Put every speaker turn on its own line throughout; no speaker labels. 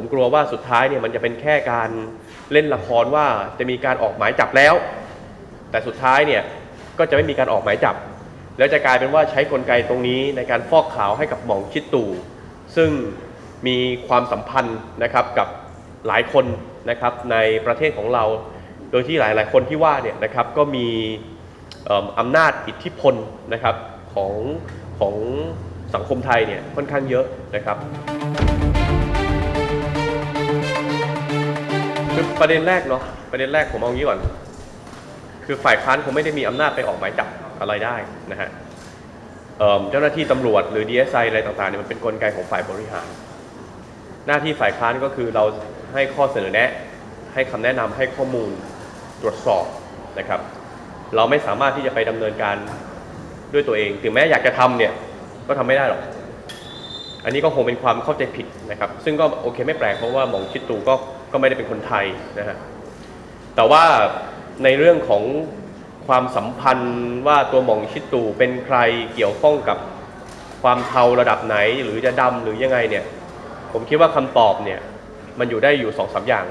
ผมกลัวว่าสุดท้ายเนี่ยมันจะเป็นแค่การเล่นละครว่าจะมีการออกหมายจับแล้ว แต่สุดท้ายเนี่ยก็จะไม่มีการออกหมายจับ แล้วจะกลายเป็นว่าใช้กลไกตรงนี้ในการฟอกขาวให้กับหม่องชิดตู่ซึ่งมีความสัมพันธ์นะครับกับหลายคนนะครับในประเทศของเรา โดยที่หลาย ๆ คนที่ว่าเนี่ยนะครับก็มีอำนาจอิทธิพลนะครับของของสังคมไทยเนี่ยค่อนข้างเยอะนะครับ ประเด็นแรกเนาะประเด็นแรกผมเอางี้ก่อน คือฝ่ายค้านคงไม่ได้มีอำนาจไปออกหมายจับอะไรได้นะฮะเจ้าหน้าที่ตำรวจหรือ DSI อะไรต่างๆเนี่ยมันเป็นกลไกของฝ่ายบริหาร หน้าที่ฝ่ายค้านก็คือเราให้ข้อเสนอแนะ ให้คำแนะนำให้ข้อมูลตรวจสอบนะครับ เราไม่สามารถที่จะไปดำเนินการด้วยตัวเอง ถึงแม้อยากจะทำเนี่ยก็ทำไม่ได้หรอก อันนี้ก็คงเป็นความเข้าใจผิดนะครับ ซึ่งก็โอเคไม่แปลกเพราะว่าหมองชิดตูก็ ก็ไม่ได้เป็นคนไทยนะฮะแต่ว่าในเรื่องของความสัมพันธ์ว่าตัวหม่องชิตูเป็นใครเกี่ยวข้องกับความเทาระดับไหนหรือจะดำหรือยังไงเนี่ย ผมคิดว่าคำตอบเนี่ยมันอยู่ได้อยู่สองสามอย่าง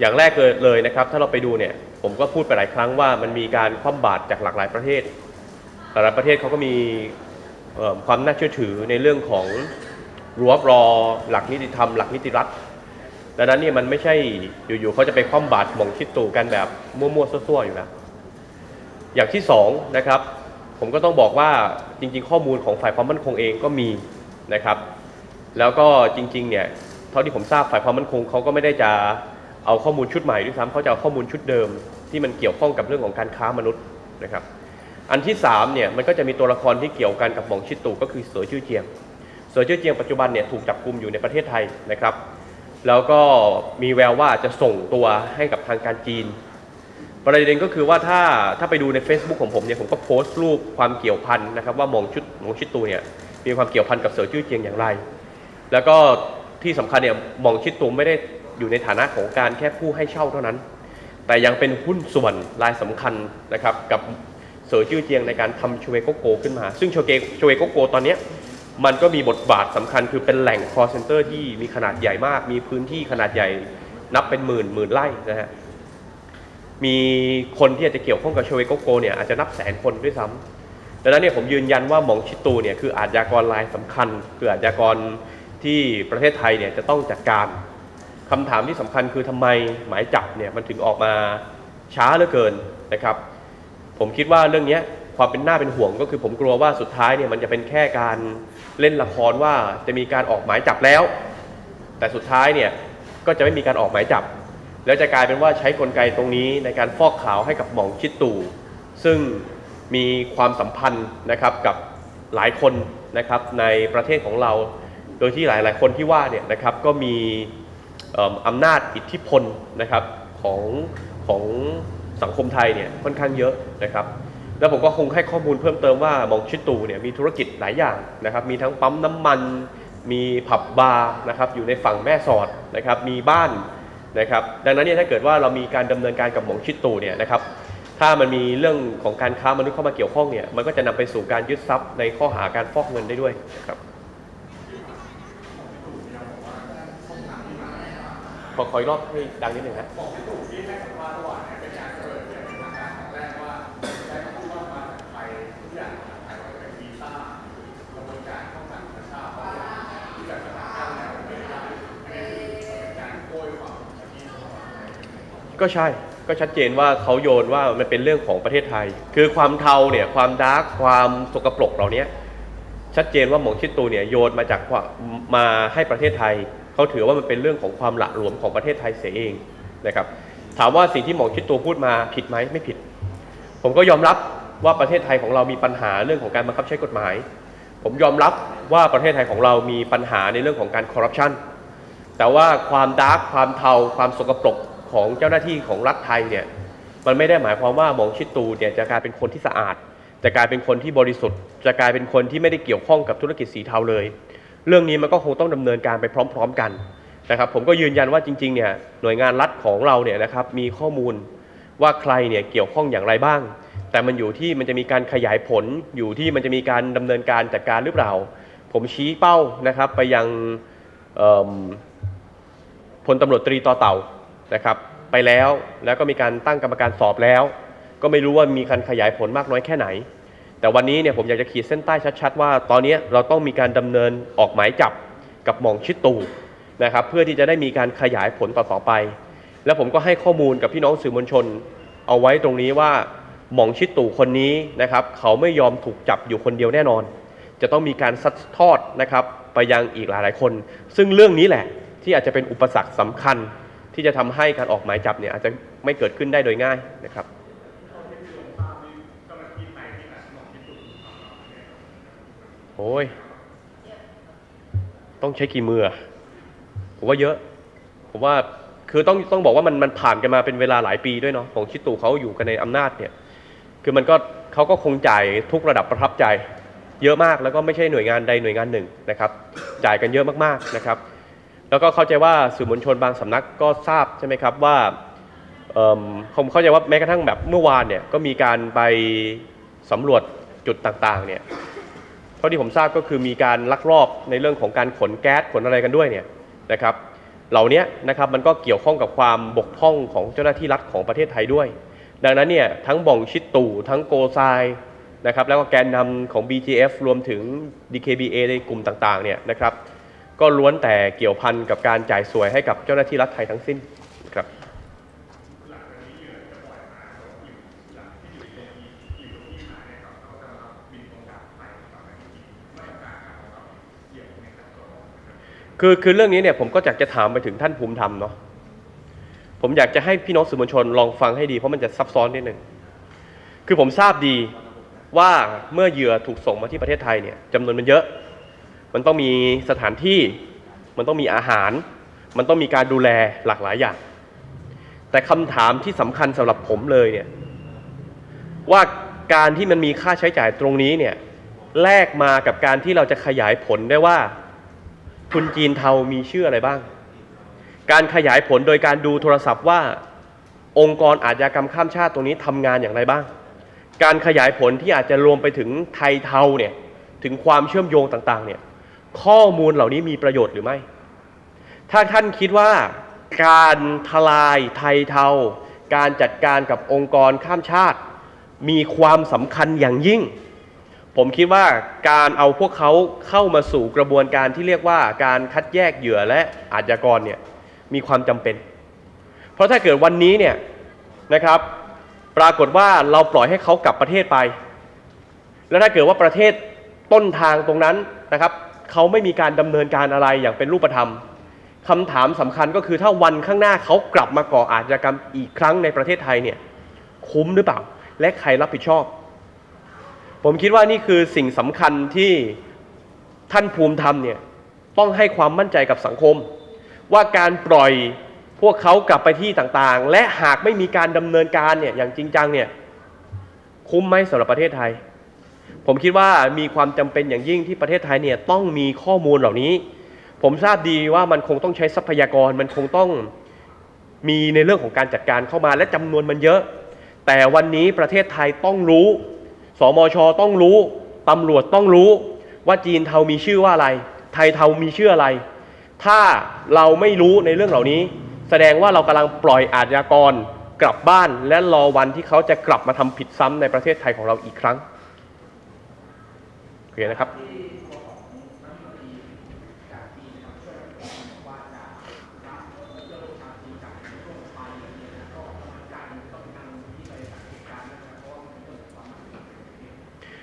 อย่างแรกเลยเลยนะครับ ถ้าเราไปดูเนี่ยผมก็พูดไปหลายครั้งว่ามันมีการคว่ำบาตรจากหลากหลายประเทศหลากหลายประเทศเขาก็มีความน่าเชื่อถือในเรื่องของรั้วรอหลักนิติธรรม หลักนิติรัฐ ดังนั้นนี่มันไม่ใช่อยู่ๆเขาจะไปคว่ำบาตรหม่องชิดตู่กันแบบมั่วๆซั่วๆอยู่แล้วอย่างที่สองนะครับ ผมก็ต้องบอกว่าจริง ๆ ข้อมูลของฝ่ายความมั่นคงเองก็มีนะครับ แล้วก็จริงๆเนี่ยเท่าที่ผมทราบฝ่ายความมั่นคงเขาก็ไม่ได้จะเอาข้อมูลชุดใหม่ด้วยซ้ำเขาจะเอาข้อมูลชุดเดิม ที่มันเกี่ยวข้องกับเรื่องของการค้ามนุษย์นะครับ อันที่สามเนี่ยมันก็จะมีตัวละครที่เกี่ยวกันกับหม่องชิดตู่ก็คือเสือชื่อเจียงเสือชื่อเจียงปัจจุบันเนี่ยถูกจับกลุมอยู่ในประเทศไทยนะครับ แล้วก็มีแววว่าจะส่งตัวให้กับทางการจีน ประเด็นก็คือว่าถ้าถ้าไปดูใน Facebook ของผมเนี่ยผมก็โพสต์รูปความเกี่ยวพันนะครับว่ามองชุดมองชิดตูเนี่ยมีความเกี่ยวพันกับเสือชื่อเจียงอย่างไร แล้วก็ที่สำคัญเนี่ยมองชิดตูไม่ได้อยู่ในฐานะของการแค่ผู้ให้เช่าเท่านั้น แต่ยังเป็นหุ้นส่วนรายสำคัญนะครับกับเสือชื่อเจียงในการทำชเวโกโกขึ้นมา ซึ่งชเวชเวโกโกตอนเนี้ย มันก็มีบทบาทสำคัญคือเป็นแหล่ง call center ที่มีขนาดใหญ่มาก มีพื้นที่ขนาดใหญ่นับเป็นหมื่นหมื่นไร่นะฮะมีคนที่อาจจะเกี่ยวข้องกับชเวโกโกเนี่ยอาจจะนับแสนคนด้วยซ้ำดังนั้นเนี่ยผมยืนยันว่าหมองชิตูเนี่ยคืออาชญากรรายสำคัญคืออาชญากรที่ประเทศไทยเนี่ยจะต้องจัดการคำถามที่สำคัญคือทำไมหมายจับเนี่ยมันถึงออกมาช้าเหลือเกินนะครับ ผมคิดว่าเรื่องนี้ความเป็นหน้าเป็นห่วงก็คือผมกลัวว่าสุดท้ายเนี่ยมันจะเป็นแค่การ เล่นละครว่าจะมีการออกหมายจับแล้ว แต่สุดท้ายเนี่ยก็จะไม่มีการออกหมายจับ แล้วจะกลายเป็นว่าใช้กลไกตรงนี้ในการฟอกขาวให้กับหม่องชิดตู่ซึ่งมีความสัมพันธ์นะครับกับหลายคนนะครับในประเทศของเรา โดยที่หลายๆ คนที่ว่าเนี่ยนะครับก็มีอำนาจอิทธิพลนะครับของของสังคมไทยเนี่ยค่อนข้างเยอะนะครับ แล้วผมก็คงให้ข้อมูลเพิ่มเติมว่ามองชิตูเนี่ยมีธุรกิจหลายอย่างนะครับ มีทั้งปั๊มน้ำมัน มีผับบาร์นะครับอยู่ในฝั่งแม่สอดนะครับ มีบ้านนะครับดังนั้นเนี่ยถ้าเกิดว่าเรามีการดำเนินการกับหมองชิตูเนี่ยนะครับถ้ามันมีเรื่องของการค้ามนุษย์เข้ามาเกี่ยวข้องเนี่ยมันก็จะนำไปสู่การยึดทรัพย์ในข้อหาการฟอกเงินได้ด้วยนะครับขอขออีกรอบให้ดังนิดหนึ่งฮะ ก็ใช่ก็ชัดเจนว่าเขาโยนว่ามันเป็นเรื่องของประเทศไทย คือความเทาเนี่ยความดาร์กความสกปรกเหล่านี้ชัดเจนว่าหมองชิดตูเนี่ยโยนมาจากมาให้ประเทศไทยเขาถือว่ามันเป็นเรื่องของความหละหลวมของประเทศไทยเสียเองนะครับ ถามว่าสิ่งที่หมองชิดตูพูดมาผิดไหมไม่ผิด ผมก็ยอมรับว่าประเทศไทยของเรามีปัญหาเรื่องของการบังคับใช้กฎหมาย ผมยอมรับว่าประเทศไทยของเรามีปัญหาในเรื่องของการคอร์รัปชันแต่ว่าความดาร์กความเทาความสกปรก ของเจ้าหน้าที่ของรัฐไทยเนี่ยมันไม่ได้หมายความว่าหมองชิดตูเนี่ยจะกลายเป็นคนที่สะอาด จะกลายเป็นคนที่บริสุทธิ์ จะกลายเป็นคนที่ไม่ได้เกี่ยวข้องกับธุรกิจสีเทาเลย เรื่องนี้มันก็คงต้องดำเนินการไปพร้อม ๆ กันนะครับผมก็ยืนยันว่าจริงๆเนี่ยหน่วยงานรัฐของเราเนี่ยนะครับมีข้อมูลว่าใครเนี่ยเกี่ยวข้องอย่างไรบ้าง แต่มันอยู่ที่มันจะมีการขยายผลอยู่ที่มันจะมีการดำเนินการจัดการหรือเปล่า ผมชี้เป้านะครับไปยังพลตำรวจตรีต่อเต่า นะครับไปแล้วแล้วก็มีการตั้งกรรมการสอบแล้ว ก็ไม่รู้ว่ามีการขยายผลมากน้อยแค่ไหน แต่วันนี้เนี่ยผมอยากจะขีดเส้นใต้ชัด ๆ ว่า ตอนนี้เราต้องมีการดำเนินออกหมายจับกับหม่องชิดตูนะครับเพื่อที่จะได้มีการขยายผลต่อๆไป แล้วผมก็ให้ข้อมูลกับพี่น้องสื่อมวลชน เอาไว้ตรงนี้ว่าหม่องชิดตู่คนนี้นะครับเขาไม่ยอมถูกจับอยู่คนเดียวแน่นอน จะต้องมีการซัดทอดนะครับไปยังอีกหลายๆคน ซึ่งเรื่องนี้แหละที่อาจจะเป็นอุปสรรคสำคัญ ที่จะทำให้การออกหมายจับเนี่ยอาจจะไม่เกิดขึ้นได้โดยง่ายนะครับโอ้ย ต้องใช้กี่มือผมว่าเยอะ ผมว่าคือต้องต้องบอกว่ามันมันผ่านกันมาเป็นเวลาหลายปีด้วยเนาะของชิตูเขาอยู่กันในอำนาจเนี่ย คือมันก็เขาก็คงจ่ายทุกระดับประทับใจ เยอะมากแล้วก็ไม่ใช่หน่วยงานใดหน่วยงานหนึ่งนะครับ จ่ายกันเยอะมากๆนะครับ แล้วก็เข้าใจว่าสื่อมวลชนบางสำนักก็ทราบใช่ไหมครับว่าเอิ่มผมเข้าใจว่าแม้กระทั่งแบบเมื่อวานเนี่ยก็มีการไปสำรวจจุดต่างๆเนี่ยเท่าที่ผมทราบก็คือมีการลักลอบในเรื่องของการขนแก๊สขนอะไรกันด้วยเนี่ยนะครับ เหล่านี้นะครับมันก็เกี่ยวข้องกับความบกพร่องของเจ้าหน้าที่รัฐของประเทศไทยด้วย ดังนั้นเนี่ยทั้งบ่องชิดตู่ทั้งโกไซนะครับแล้วก็แกนนำของ BTF รวมถึง DKBA ในกลุ่มต่างๆเนี่ยนะครับ ก็ล้วนแต่เกี่ยวพันกับการจ่ายสวยให้กับเจ้าหน้าที่รัฐไทยทั้งสิ้นครับคือคือเรื่องนี้เนี่ยผมก็อยากจะถามไปถึงท่านภูมิธรรมเนาะผมอยากจะให้พี่น้องสื่อมวลชนลองฟังให้ดีเพราะมันจะซับซ้อนนิดหนึ่งคือผมทราบดีว่าเมื่อเหยื่อถูกส่งมาที่ประเทศไทยเนี่ยจำนวนมันเยอะ มันต้องมีสถานที่ มันต้องมีอาหาร มันต้องมีการดูแลหลากหลายอย่าง แต่คำถามที่สำคัญสำหรับผมเลยเนี่ยว่าการที่มันมีค่าใช้จ่ายตรงนี้เนี่ยแลกมากับการที่เราจะขยายผลได้ว่าทุนจีนเทามีชื่ออะไรบ้าง การขยายผลโดยการดูโทรศัพท์ว่า องค์กรอาชญากรรมข้ามชาติตรงนี้ทำงานอย่างไรบ้าง การขยายผลที่อาจจะรวมไปถึงไทยเทาเนี่ยถึงความเชื่อมโยงต่างๆเนี่ย ข้อมูลเหล่านี้มีประโยชน์หรือไม่ ถ้าท่านคิดว่าการทลายไทยเทา การจัดการกับองค์กรข้ามชาติ มีความสำคัญอย่างยิ่ง ผมคิดว่าการเอาพวกเขาเข้ามาสู่กระบวนการที่เรียกว่าการคัดแยกเหยื่อและอาชญากรเนี่ยมีความจำเป็น เพราะถ้าเกิดวันนี้เนี่ยนะครับปรากฏว่าเราปล่อยให้เขากลับประเทศไป แล้วถ้าเกิดว่าประเทศต้นทางตรงนั้นนะครับ เขาไม่มีการดำเนินการอะไรอย่างเป็นรูปธรรมคำถามสำคัญก็คือถ้าวันข้างหน้าเขากลับมาก่ออาชญากรรมอีกครั้งในประเทศไทยเนี่ยคุ้มหรือเปล่า และใครรับผิดชอบ ผมคิดว่านี่คือสิ่งสำคัญที่ท่านภูมิธรรมเนี่ยต้องให้ความมั่นใจกับสังคม ว่าการปล่อยพวกเขากลับไปที่ต่างๆ และหากไม่มีการดำเนินการเนี่ยอย่างจริงจังเนี่ยคุ้มไหมสำหรับประเทศไทย ผมคิดว่ามีความจำเป็นอย่างยิ่งที่ประเทศไทยเนี่ยต้องมีข้อมูลเหล่านี้ ผมทราบดีว่ามันคงต้องใช้ทรัพยากรมันคงต้องมีในเรื่องของการจัดการเข้ามาและจำนวนมันเยอะ แต่วันนี้ประเทศไทยต้องรู้ สมชต้องรู้ตำรวจต้องรู้ว่าจีนเทามีชื่อว่าอะไร ไทยเทามีชื่ออะไร ถ้าเราไม่รู้ในเรื่องเหล่านี้ แสดงว่าเรากำลังปล่อยอาชญากรกลับบ้าน และรอวันที่เขาจะกลับมาทำผิดซ้ำในประเทศไทยของเราอีกครั้ง เคนะครับ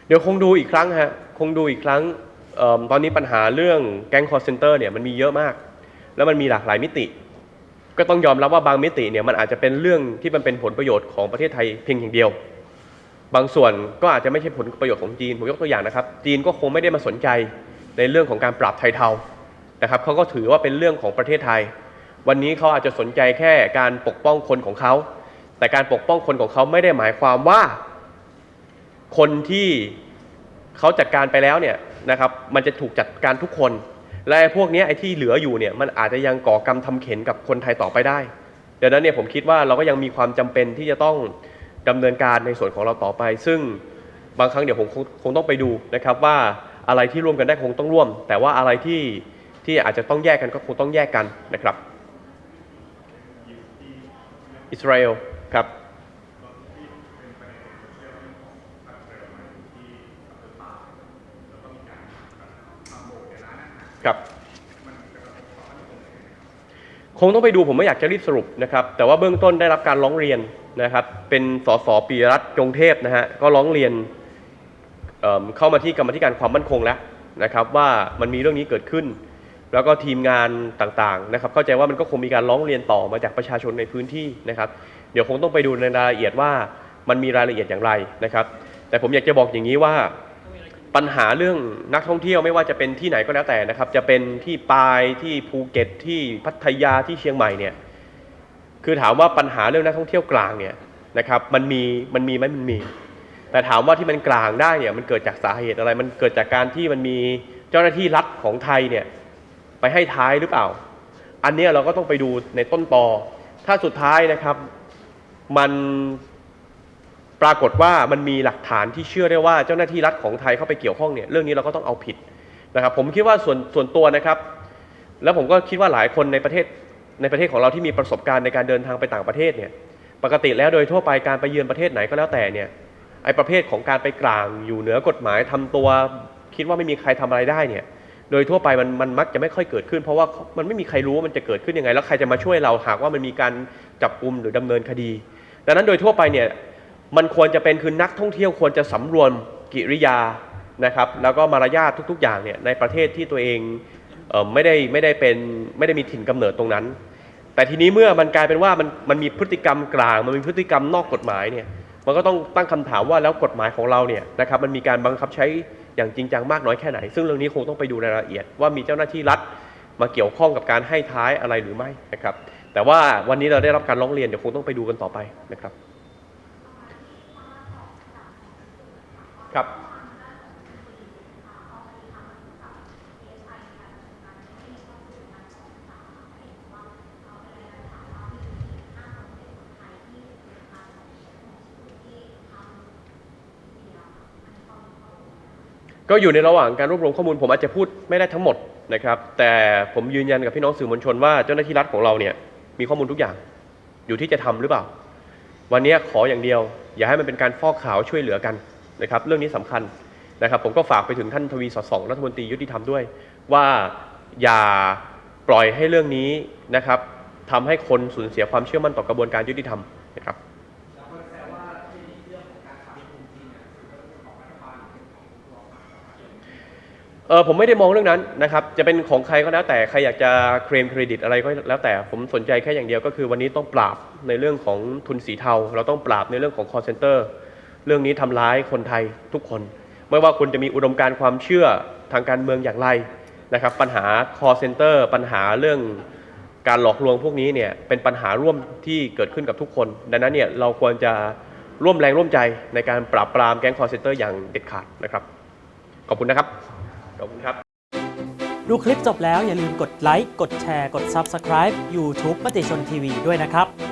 เดี๋ยวคงดูอีกครั้งฮะ คงดูอีกครั้งเอตอนนี้ปัญหาเรื่องแก๊งคอร์เซนเตอร์เนี่ยมันมีเยอะมาก แล้วมันมีหลากหลายมิติ ก็ต้องยอมรับว่าบางมิติเนี่ยมันอาจจะเป็นเรื่องที่มันเป็นผลประโยชน์ของประเทศไทยเพียงอย่างเดียว บางส่วนก็อาจจะไม่ใช่ผลประโยชน์ของจีน ผมยกตัวอย่างนะครับ จีนก็คงไม่ได้มาสนใจในเรื่องของการปราบไทยเทานะครับเขาก็ถือว่าเป็นเรื่องของประเทศไทย วันนี้เขาอาจจะสนใจแค่การปกป้องคนของเขา แต่การปกป้องคนของเขาไม่ได้หมายความว่า คนที่เขาจัดการไปแล้วเนี่ยนะครับ มันจะถูกจัดการทุกคน และไอ้พวกนี้ไอ้ที่เหลืออยู่เนี่ยมันอาจจะยังก่อกรรมทำเข็นกับคนไทยต่อไปได้ดังนั้นเนี่ยผมคิดว่าเราก็ยังมีความจำเป็นที่จะต้อง ดำเนินการในส่วนของเราต่อไป ซึ่งบางครั้งเดี๋ยวผมคงคงต้องไปดูนะครับว่าอะไรที่ร่วมกันได้คงต้องร่วม แต่ว่าอะไรที่ที่อาจจะต้องแยกกันก็คงต้องแยกกันนะครับ อิสราเอลครับครับ คงต้องไปดูผมไม่อยากจะรีบสรุปนะครับ แต่ว่าเบื้องต้นได้รับการร้องเรียนนะครับ เป็นสสปีรัตจงเทพนะฮะก็ร้องเรียนเเข้ามาที่กรรมธิการความมั่นคงแล้วนะครับ ว่ามันมีเรื่องนี้เกิดขึ้น แล้วก็ทีมงานต่างๆนะครับ เข้าใจว่ามันก็คงมีการร้องเรียนต่อมาจากประชาชนในพื้นที่นะครับ เดี๋ยวคงต้องไปดูในรายละเอียดว่ามันมีรายละเอียดอย่างไรนะครับ แต่ผมอยากจะบอกอย่างนี้ว่า ปัญหาเรื่องนักท่องเที่ยวไม่ว่าจะเป็นที่ไหนก็แล้วแต่นะครับ จะเป็นที่ปายที่ภูเก็ตที่พัทยาที่เชียงใหม่เนี่ยคือถามว่าปัญหาเรื่องนักท่องเที่ยวกลางเนี่ยนะครับมันมีมันมีไหมมันมี แต่ถามว่าที่มันกลางได้เนี่ยมันเกิดจากสาเหตุอะไร มันเกิดจากการที่มันมีเจ้าหน้าที่รัฐของไทยเนี่ยไปให้ท้ายหรือเปล่า อันนี้เราก็ต้องไปดูในต้นตอถ้าสุดท้ายนะครับ มัน ปรากฏว่ามันมีหลักฐานที่เชื่อได้ว่าเจ้าหน้าที่รัฐของไทยเข้าไปเกี่ยวข้องเนี่ยเรื่องนี้เราก็ต้องเอาผิดนะครับผมคิดว่าส่วนส่วนตัวนะครับ แล้วผมก็คิดว่าหลายคนในประเทศในประเทศของเราที่มีประสบการณ์ในการเดินทางไปต่างประเทศเนี่ยปกติแล้วโดยทั่วไปการไปเยือนประเทศไหนก็แล้วแต่เนี่ยไอประเภทของการไปกลางอยู่เหนือกฎหมายทำตัวคิดว่าไม่มีใครทำอะไรได้เนี่ยโดยทั่วไปมันมันมักจะไม่ค่อยเกิดขึ้น เพราะว่ามันไม่มีใครรู้ว่ามันจะเกิดขึ้นยังไง แล้วใครจะมาช่วยเราหากว่ามันมีการจับกลุ่มหรือดำเนินคดี ดังนั้นโดยทั่วไปเนี่ย มันควรจะเป็นคือนักท่องเที่ยวควรจะสำรวมกิริยานะครับแล้วก็มารยาททุก ๆ อย่างเนี่ยในประเทศที่ตัวเองเออไม่ได้ไม่ได้เป็นไม่ได้มีถิ่นกำเนิดตรงนั้น แต่ทีนี้เมื่อมันกลายเป็นว่ามันมันมีพฤติกรรมกลาง มันมีพฤติกรรมนอกกฎหมายเนี่ยมันก็ต้องตั้งคำถามว่าแล้วกฎหมายของเราเนี่ยนะครับมันมีการบังคับใช้อย่างจริงจังมากน้อยแค่ไหน ซึ่งเรื่องนี้คงต้องไปดูรายละเอียดว่ามีเจ้าหน้าที่รัฐมาเกี่ยวข้องกับการให้ท้ายอะไรหรือไม่นะครับแต่ว่าวันนี้เราได้รับการร้องเรียนเดี๋ยวคงต้องไปดูกันต่อไปนะครับ ครับ ก็อยู่ในระหว่างการรวบรวมข้อมูลผมอาจจะพูดไม่ได้ทั้งหมดนะครับ แต่ผมยืนยันกับพี่น้องสื่อมวลชนว่าเจ้าหน้าที่รัฐของเราเนี่ยมีข้อมูลทุกอย่าง อยู่ที่จะทำหรือเปล่า วันนี้ขออย่างเดียว อย่าให้มันเป็นการฟอกขาวช่วยเหลือกัน นะครับเรื่องนี้สำคัญนะครับผมก็ฝากไปถึงท่านทวีสอดส่องรัฐมนตรียุติธรรมด้วย ว่าอย่าปล่อยให้เรื่องนี้นะครับทำให้คนสูญเสียความเชื่อมั่นต่อกระบวนการยุติธรรมนะครับเออผมไม่ได้มองเรื่องนั้นนะครับ จะเป็นของใครก็แล้วแต่ใครอยากจะเคลมเครดิตอะไรก็แล้วแต่ผมสนใจแค่อย่างเดียวก็คือวันนี้ต้องปราบในเรื่องของทุนสีเทา เราต้องปราบในเรื่องของ call center เรื่ เรื่องนี้ทำร้ายคนไทยทุกคน ไม่ว่าคุณจะมีอุดมการณ์ความเชื่อทางการเมืองอย่างไรนะครับ ปัญหา call center ปัญหาเรื่องการหลอกลวงพวกนี้เนี่ยเป็นปัญหาร่วมที่เกิดขึ้นกับทุกคน ดังนั้นเนี่ยเราควรจะร่วมแรงร่วมใจในการปราบปรามแก๊ง call center อย่างเด็ดขาดนะครับ ขอบคุณนะครับ ขอบคุณครับ
ดูคลิปจบแล้วอย่าลืมกดไลค์ กดแชร์ กด Subscribe YouTube มติชนทีวีด้วยนะครับ